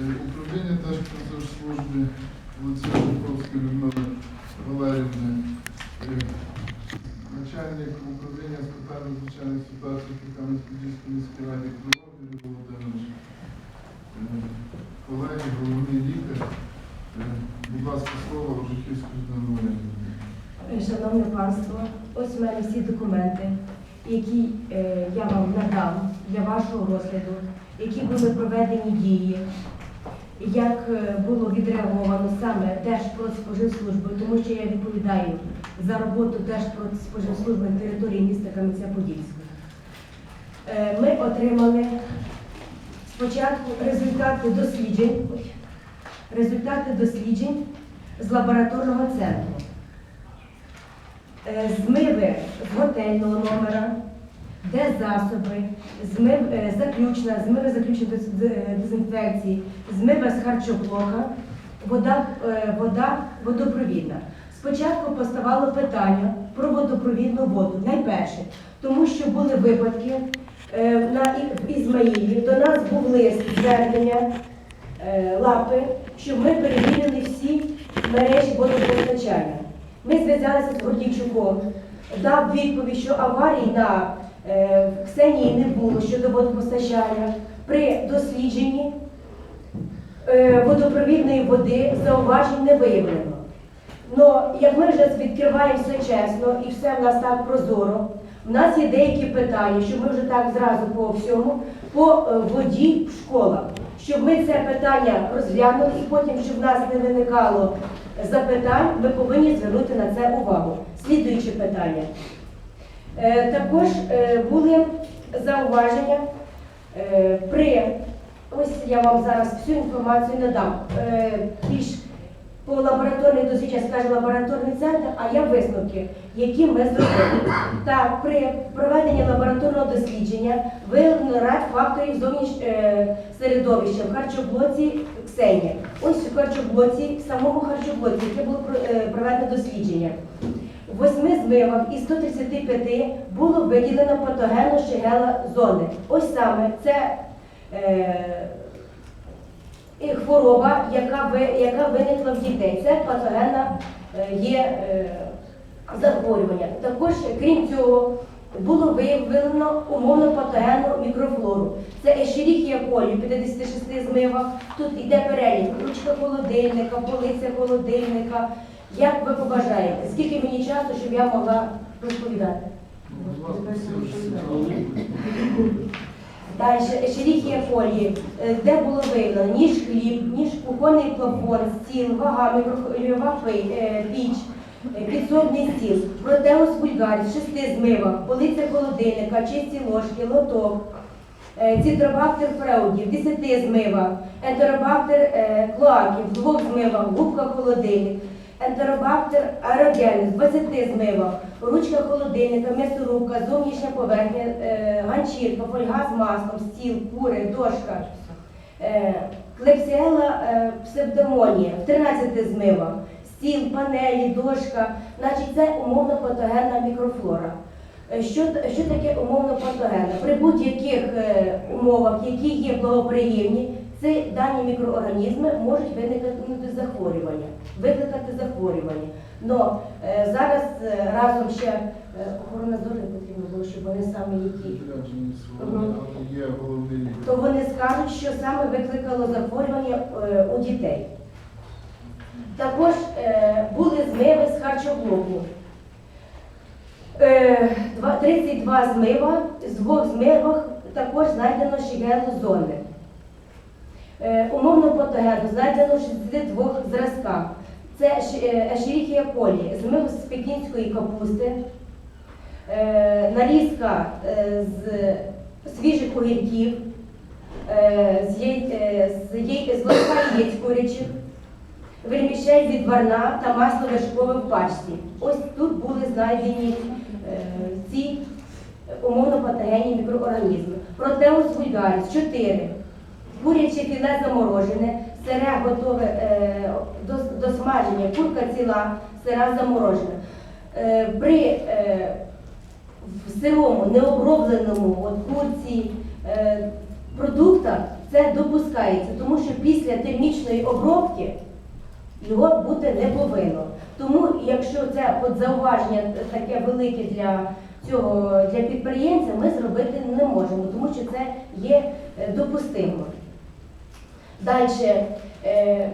Е, Управління Держпродспоживслужби вулиця Жуковської Людмили Валерівни. Е, Начальник управління з питань надзвичайних ситуацій при Кам'янській міській раді Крилов Юрій Володимирович. Е, Колеги, головний лікар. Будь ласка, слово Рожиківської Людмили. Шановне панство, ось у мене всі документи, які я вам надам для вашого розгляду, які були проведені дії, як е, було відреаговано саме Держпродспоживслужбою, тому що я відповідаю за роботу Держпродспоживслужби на території міста Кам'янця-Подільського. Е, Ми отримали спочатку результати досліджень, результати досліджень з лабораторного центру. Е, змиви з готельного номера, де засоби, змив, е, заключна, змиви заключної дез- дезінфекції, змиви з харчоблока, вода, е, вода водопровідна. Спочатку поставало питання про водопровідну воду, найперше, тому що були випадки е, на Ізмаїлі, до нас був лист звернення лапи, щоб ми перевірили всі мережі водопостачання. Ми зв'язалися з Гордійчуком, дав відповідь, що аварій на Ксенії не було щодо водопостачання. При дослідженні е, водопровідної води зауважень не виявлено. Но як ми вже відкриваємо все чесно і все в нас так прозоро, в нас є деякі питання, щоб ми вже так зразу по всьому, по е, воді в школах, щоб ми це питання розглянули і потім, щоб в нас не виникало запитань, ми повинні звернути на це увагу. Слідуюче питання. Е, Також е, були зауваження е, при ось я вам зараз всю інформацію надам. Більш по лабораторних дослідженнях скаже лабораторний центр, а я висновки, які ми зробили. Так, при проведенні лабораторного дослідження виявлено ряд факторів зовніш е, середовища в харчоблоці Ксенія. Ось в харчоблоці, в самому харчоблоці, яке було проведено дослідження. Восьми змивах із 135 було виділено патогенну шигела зони. Ось саме це е, хвороба, яка, ви, яка виникла в дітей. Це патогенна е, є е, захворювання. Також, крім цього, було виявлено умовно патогенну мікрофлору. Це ешеріхія колі в 56 змивах. Тут йде перелік ручка холодильника, полиця холодильника. Як ви побажаєте? Скільки мені часу, щоб я могла розповідати? Далі ешеріхія фолії, е, де було виявлено ніж хліб, ніж кухонний плафон, стіл, вага, мікрохвильова е, піч, е, підсобний стіл, протеус вульгаріс, шести змивах, полиця холодильника, чисті ложки, лоток, цитробактер фреудів, десяти змивах, ентеробактер клоаків, двох змивах, губка холодильник, ентеробактер аерогенез, в 20 змивах, ручка холодильника, м'ясорубка, зовнішня поверхня, е, ганчірка, фольга з маслом, стіл, кури, дошка, е, клепсіела е, псевдомонія, в 13 змивах, стіл, панелі, дошка, значить це умовно патогенна мікрофлора. Що, що таке умовно патогенна? При будь-яких умовах, які є благоприємні, ці дані мікроорганізми можуть виникнути захворювання, викликати захворювання. Но е, зараз е, разом ще е, охорона здоров'я потрібно було, щоб вони саме які відряджені є головний лікар. то вони скажуть, що саме викликало захворювання е, у дітей. Також е, були змиви з харчоблоку. Е, два- 32 змива, з двох змивах також знайдено шигелу зони. Е, умовно патогену знайдено в 62 зразках. Це еш- е, ешеріхія колі, з пекінської капусти, е, нарізка е, з свіжих огірків, е, з, е, лоска яєць курячих, вермішель відварна та масло вершкове в пачці. Ось тут були знайдені е, ці умовно патогенні мікроорганізми. Протеус вульгаріс 4. Куряче філе заморожене, сире готове е, до, до смаження, курка ціла, сира заморожена. Е, при е, в сирому, необробленому от, курці, е, продуктах це допускається, тому що після термічної обробки його бути не повинно. Тому, якщо це от зауваження таке велике для цього для підприємця, ми зробити не можемо, тому що це є е, допустимо. Далі, е,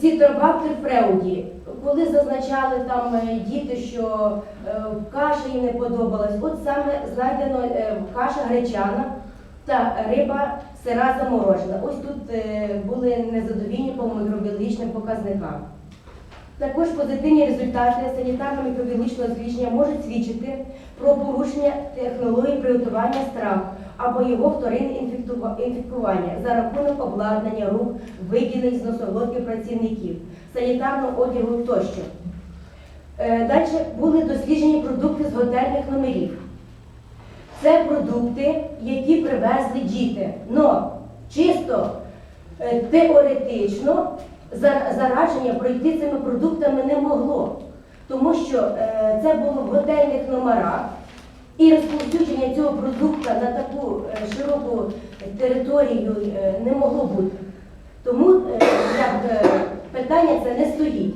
ці торбактер фреуді, коли зазначали там е, діти, що е, каша їм не подобалась, от саме знайдено каша гречана та риба сира заморожена. Ось тут були незадовільні по мікробіологічним показникам. Також позитивні результати санітарно-мікробіологічного дослідження можуть свідчити про порушення технології приготування страв або його вторинне інфікування за рахунок обладнання рук, виділень з носоглотків працівників, санітарного одягу тощо. Далі були досліджені продукти з готельних номерів. Це продукти, які привезли діти. Но чисто е, теоретично зараження пройти цими продуктами не могло, тому що е, це було в готельних номерах, і розповсюдження цього продукту на таку е, широку територію е, не могло бути. Тому е, як питання це не стоїть.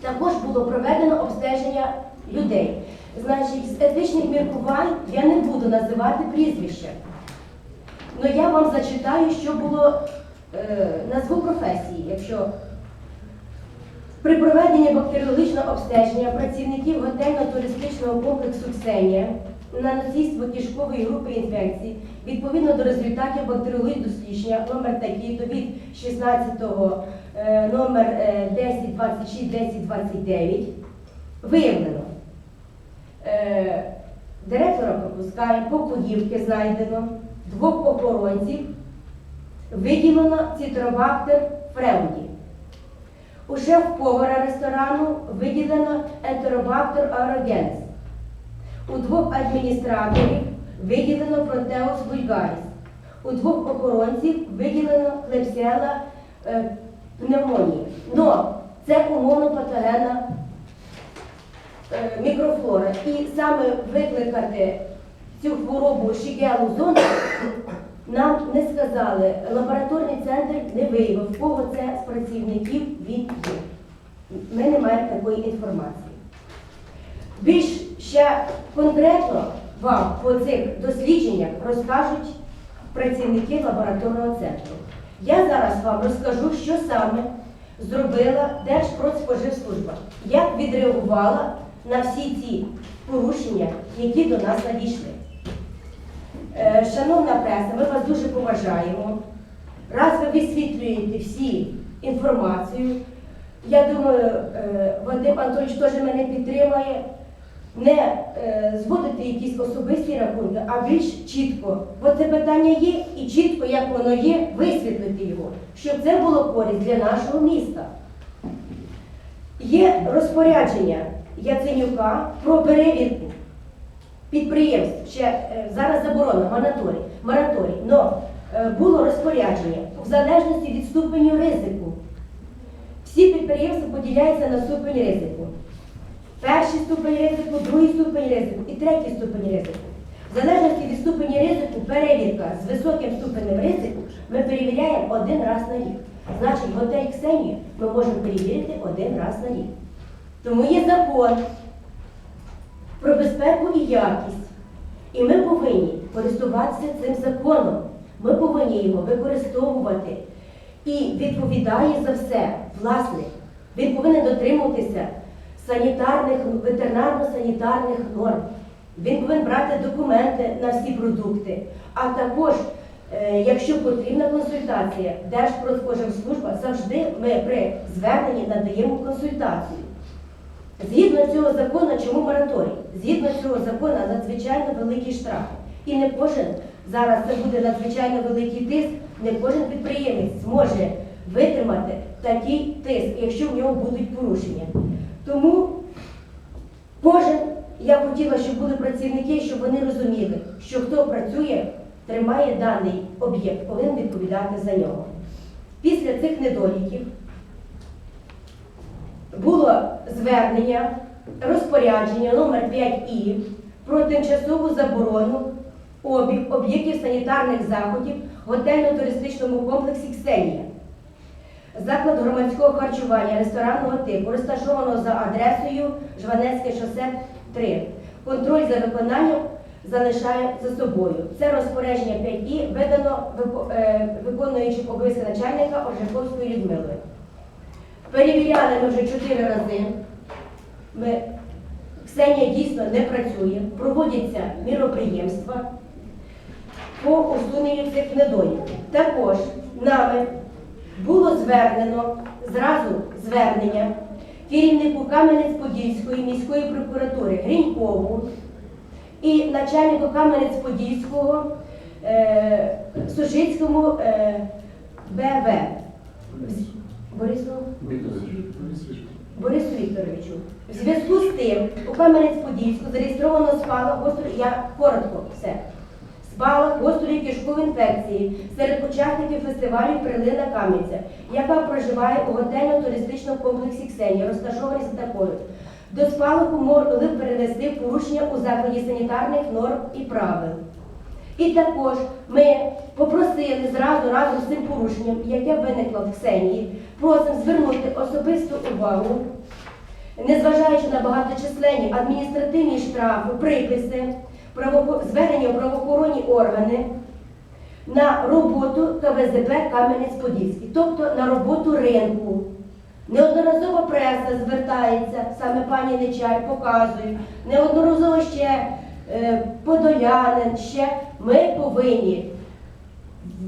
Також було проведено обстеження людей. Значить, з етичних міркувань я не буду називати прізвище. але я вам зачитаю, що було назву професії, якщо при проведенні бактеріологічного обстеження працівників готельно-туристичного комплексу Ксенія на носійство кишкової групи інфекцій відповідно до результатів бактеріологічного дослідження номер такий то від 16-го е, номер е, 1026 1029 виявлено. Е, Директора пропускає, покоївки знайдено, двох охоронців, виділено цитробактер фреуді. У шеф-повара ресторану виділено ентеробактер аерогенс. У двох адміністраторів виділено протеус вульгаріс. У двох охоронців виділено клепсіела е, пневмонії. Но це умовно патогенна е, мікрофлора. І саме викликати цю хворобу шігелу зону нам не сказали, лабораторний центр не виявив, кого це з працівників він є. Ми не маємо такої інформації. Більш ще конкретно вам по цих дослідженнях розкажуть працівники лабораторного центру. Я зараз вам розкажу, що саме зробила Держпродспоживслужба, як відреагувала на всі ці порушення, які до нас надійшли. Е, Шановна преса, ми вас дуже поважаємо. Раз ви висвітлюєте всі інформацію, я думаю, е, Вадим Анатолійович теж мене підтримає. Не е, зводити якісь особисті рахунки, а більш чітко. Бо це питання є, і чітко, як воно є, висвітлити його, щоб це було користь для нашого міста. Є розпорядження Яценюка про перевірку підприємств. Ще е, зараз заборона, мораторій. мораторій. Но е, було розпорядження в залежності від ступеню ризику. Всі підприємства поділяються на ступень ризику. Перший ступень ризику, другий ступень ризику і третій ступень ризику. В залежності від ступені ризику, перевірка з високим ступенем ризику ми перевіряємо один раз на рік. Значить, готель Ксенію ми можемо перевірити один раз на рік. Тому є закон про безпеку і якість. І ми повинні користуватися цим законом. Ми повинні його використовувати. І відповідає за все власник. Він повинен дотримуватися санітарних, ветеринарно-санітарних норм. Він повинен брати документи на всі продукти. А також, е, якщо потрібна консультація, Держпродспоживслужба завжди ми при зверненні надаємо консультацію. Згідно цього закону, чому мораторій? Згідно цього закону надзвичайно великі штрафи. І не кожен, зараз це буде надзвичайно великий тиск, не кожен підприємець зможе витримати такий тиск, якщо в нього будуть порушення. Тому кожен, я хотіла, щоб були працівники, щоб вони розуміли, що хто працює, тримає даний об'єкт, повинен відповідати за нього. Після цих недоліків було звернення, розпорядження номер 5 і про тимчасову заборону обіг об'єктів санітарних заходів в готельно-туристичному комплексі Ксенія. Заклад громадського харчування ресторанного типу, розташованого за адресою Жванецьке шосе 3. Контроль за виконанням залишає за собою. Це розпорядження 5І видано вико- е, виконуючим обов'язки начальника Оржаковської Людмили. Перевіряли ми вже чотири рази. Ми, Ксенія дійсно не працює, проводяться міроприємства по усуненню цих недоліків. Також нами було звернено зразу звернення керівнику Кам'янець-Подільської міської прокуратури Грінькову і начальнику Кам'янець-Подільського е, Сушицькому е, БВ Борису Борису Вікторовичу. В зв'язку з тим у Кам'янець-Подільську зареєстровано спалах гострої, я коротко все. Спалах гострої кишкової інфекції серед учасників фестивалю Прилина Кам'янця, яка проживає у готельно-туристичному комплексі Ксенія, розташований за такою. До спалаху могли перенести порушення у закладі санітарних норм і правил. І також ми попросили зразу разом з цим порушенням, яке виникло в Ксенії, просимо звернути особисту увагу, незважаючи на багаточисленні адміністративні штрафи, приписи, звернення в правоохоронні органи на роботу КВЗБ Кам'янець-Подільський, тобто на роботу ринку. Неодноразово преса звертається, саме пані Нечай показує, неодноразово ще е, Подолянин, ще ми повинні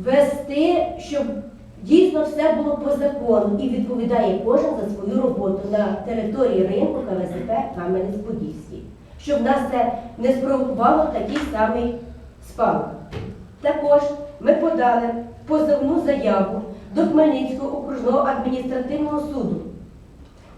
ввести, щоб дійсно все було по закону і відповідає кожен за свою роботу на території ринку КВЗП Кам'янець-Подільський, щоб нас це не спровокувало такий самий спалах. Також ми подали позовну заяву до Хмельницького окружного адміністративного суду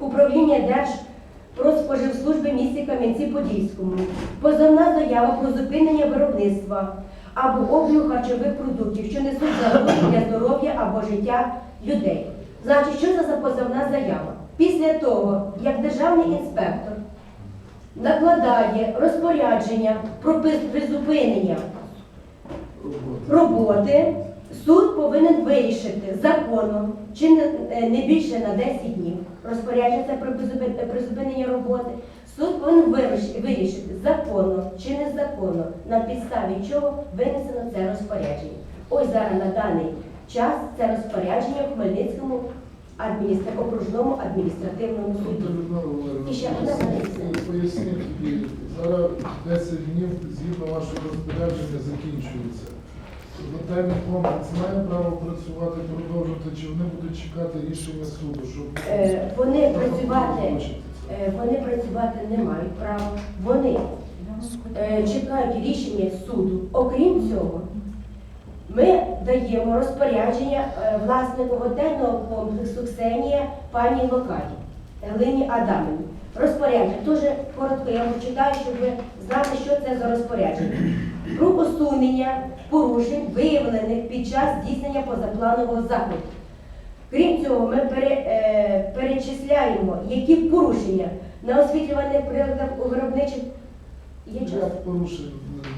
управління Держпродспоживслужби місті Кам'янці-Подільському. Позовна заява про зупинення виробництва або обігу харчових продуктів, що несуть загрозу для здоров'я або життя людей. Значить, що це за позовна заява? Після того, як державний інспектор накладає розпорядження про призупинення роботи суд повинен вирішити законом чи не, е, більше на 10 днів розпорядження про призупинення роботи. Суд повинен виріш- вирішити законно чи незаконно, на підставі чого винесено це розпорядження. Ось зараз на даний час це розпорядження в Хмельницькому адміністра... окружному адміністративному суді. І ще одна. Поясніть зараз 10 днів згідно вашого розпорядження закінчується. Готельний комплекс має право працювати, продовжувати, чи вони будуть чекати рішення суду, щоб Е, Вони працювати це? Е, Вони працювати не мають права. Вони е, чекають рішення суду. Окрім цього, ми даємо розпорядження е, власнику готельного комплексу Ксенія пані Локаті Галині Адамівні. Розпорядження. Дуже коротко я вам читаю, щоб ви знали, що це за розпорядження. Про усунення порушень, виявлених під час здійснення позапланового заходу. Крім цього, ми пере, е, перечисляємо, які порушення на освітлюваних приладах у виробничих є час. Я порушень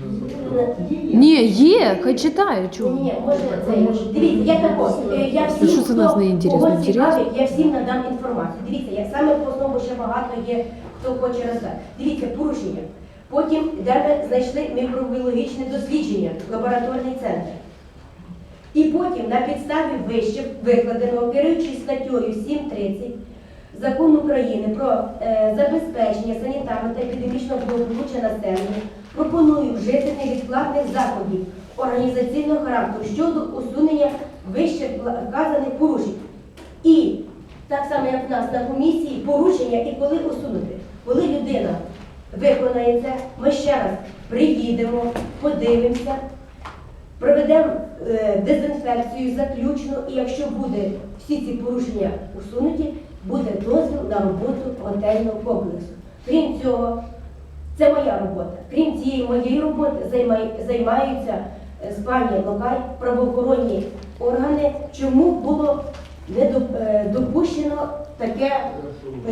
не- не запитав. Ні, є, хай читаю, чого. ні, може це. Дивіться, я також. е, Я всім, Що це нас не інтересно? кого цікавить, я всім надам інформацію. Дивіться, я саме по основному ще багато є, хто хоче роздати. Дивіться, порушення. Потім, де ми знайшли мікробіологічне дослідження, лабораторний центр. І потім на підставі вище викладеного, керуючись статтею 7.30 Закону України про е, забезпечення санітарного та епідемічного благополуччя населення, пропоную вжити невідкладних заходів організаційного характеру щодо усунення вище вказаних порушень. І так само, як в нас на комісії, порушення і коли усунути. Коли людина виконає це, ми ще раз приїдемо, подивимося, проведемо дезінфекцію заключну, і якщо буде всі ці порушення усунуті, буде дозвіл на роботу готельного комплексу. Крім цього, це моя робота. Крім цієї моєї роботи займаються е, з пані Локай правоохоронні органи, чому було не е, допущено таке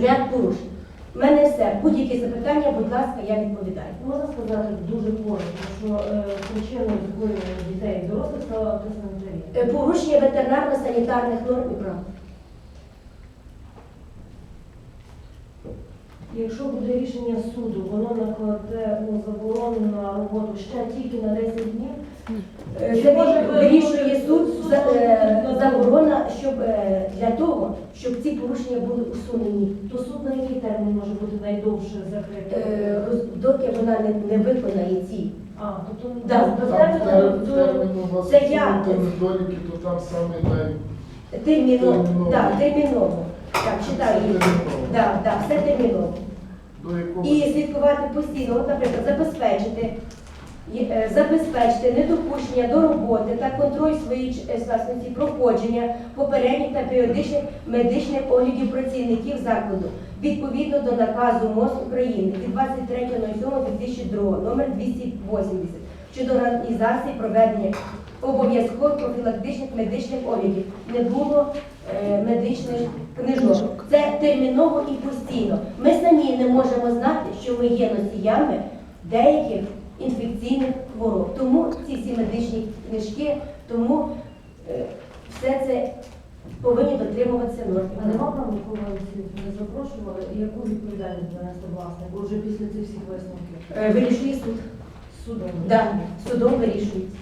ряд порушень. Мене все. Будь-які запитання, будь ласка, я відповідаю. Можна сказати дуже коротко, що е, причиною захворювання дітей і дорослих стала антисанітарія. Е, Порушення ветеринарно-санітарних норм і прав. Якщо буде рішення суду, воно накладе ну, заборону на роботу ще тільки на 10 днів. Е, Це може вирішує суд за- е, заборона, щоб е, для того, щоб ці порушення були усунені. То суд на який термін може бути найдовше закритий? Е, Доки вона не, не виконає ці. А, тобто Да. без Там термін у вас Це я. недоліки, то там саме най... Терміново. Терміново. Так, терміново. Так, читаю. Терміново. Так, так, все терміново. до якого І слідкувати постійно, от, наприклад, забезпечити, е, забезпечити недопущення до роботи та контроль своєї ч- е, власності проходження попередніх та періодичних медичних оглядів працівників закладу відповідно до наказу МОЗ України від 23.07.2002 номер 280 щодо організації проведення обов'язкових профілактичних медичних оглядів. Не було медичних книжок. Це терміново і постійно. Ми самі не можемо знати, що ми є носіями деяких інфекційних хвороб. Тому ці всі медичні книжки, тому е, все це повинні дотримуватися норм. А нема права нікого не запрошували, і яку відповідальність донести власнику вже після цих всіх висновків? Е, Вирішує суд. Судом. Да, судом вирішується.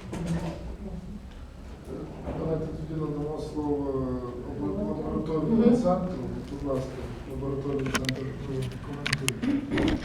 Давайте тоді надамо слово лабо- лабораторному центру. Будь ласка, лабораторний центр прокоментує.